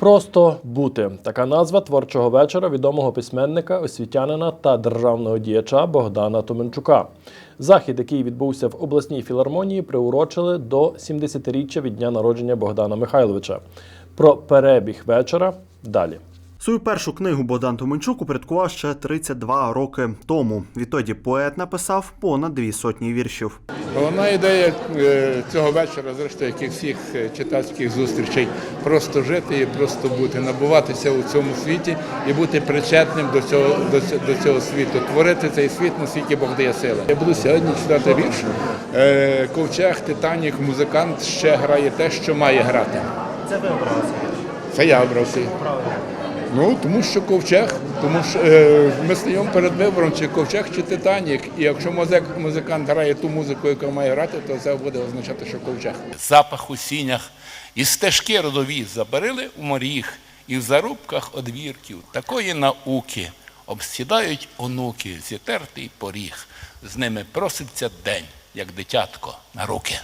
Просто бути така назва творчого вечора відомого письменника, освітянина та державного діяча Богдана Томенчука. Захід, який відбувся в обласній філармонії, приурочили до 70-річчя від дня народження Богдана Михайловича. Про перебіг вечора далі. Свою першу книгу Богдан Томенчук упорядкував ще 32 роки тому. Відтоді поет написав понад дві сотні віршів. Головна ідея е, цього вечора, зрештою, як і всіх е, читацьких зустрічей, просто жити і просто бути, набуватися у цьому світі і бути причетним до цього, до, до цього світу, творити цей світ, наскільки Бог дає сили. Я буду сьогодні читати вірш. Е, Ковчег, Титанік, музикант ще грає те, що має грати. Це ви обрали. Це я обрав. Ну, тому що ковчег, тому що е, ми стоїмо перед вибором, чи ковчег, чи Титанік. І якщо музик, музикант грає ту музику, яку має грати, то це буде означати, що ковчег. запах у сінях, і стежки родові забарили у моріг, і в зарубках одвірків такої науки обсідають онуки, зітертий поріг. З ними проситься день, як дитятко на руки.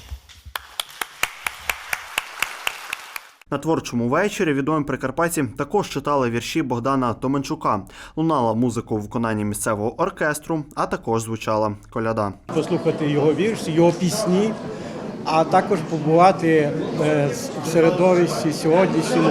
На творчому вечорі відомі прикарпатці також читали вірші Богдана Томенчука. Лунала музику у виконанні місцевого оркестру, а також звучала коляда. послухати його вірші, його пісні, а також побувати е, в середовищі сьогоднішньому,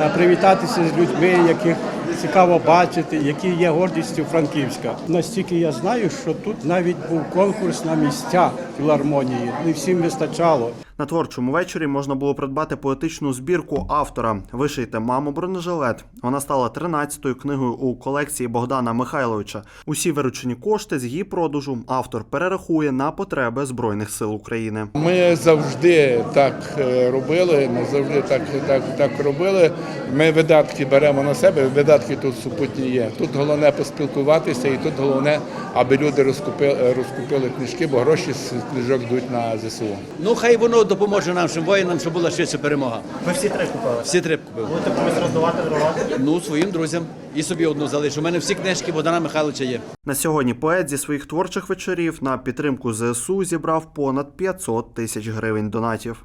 е, привітатися з людьми, яких цікаво бачити, які є гордістю Франківська. Настільки я знаю, що тут навіть був конкурс на місця філармонії. Не всім вистачало. На творчому вечорі можна було придбати поетичну збірку автора Вишийте маму бронежилет. Вона стала 13-ю книгою у колекції Богдана Михайловича. Усі виручені кошти з її продажу автор перерахує на потреби Збройних сил України. Ми завжди так е, робили, ми завжди так, так, так робили. Ми видатки беремо на себе, видатки тут супутні є. Тут головне поспілкуватися, і тут головне, аби люди розкупили, розкупили книжки, бо гроші з книжок йдуть на ЗСУ. Ну, хай воно допоможе нашим воїнам, щоб була швидше перемога. Ви всі три купили. Всі три купив. Будете комусь роздавати, дарувати? Ну, своїм друзям. І собі одну залишу. У мене всі книжки Богдана Михайловича є. На сьогодні поет зі своїх творчих вечорів на підтримку ЗСУ зібрав понад 500 тисяч гривень донатів.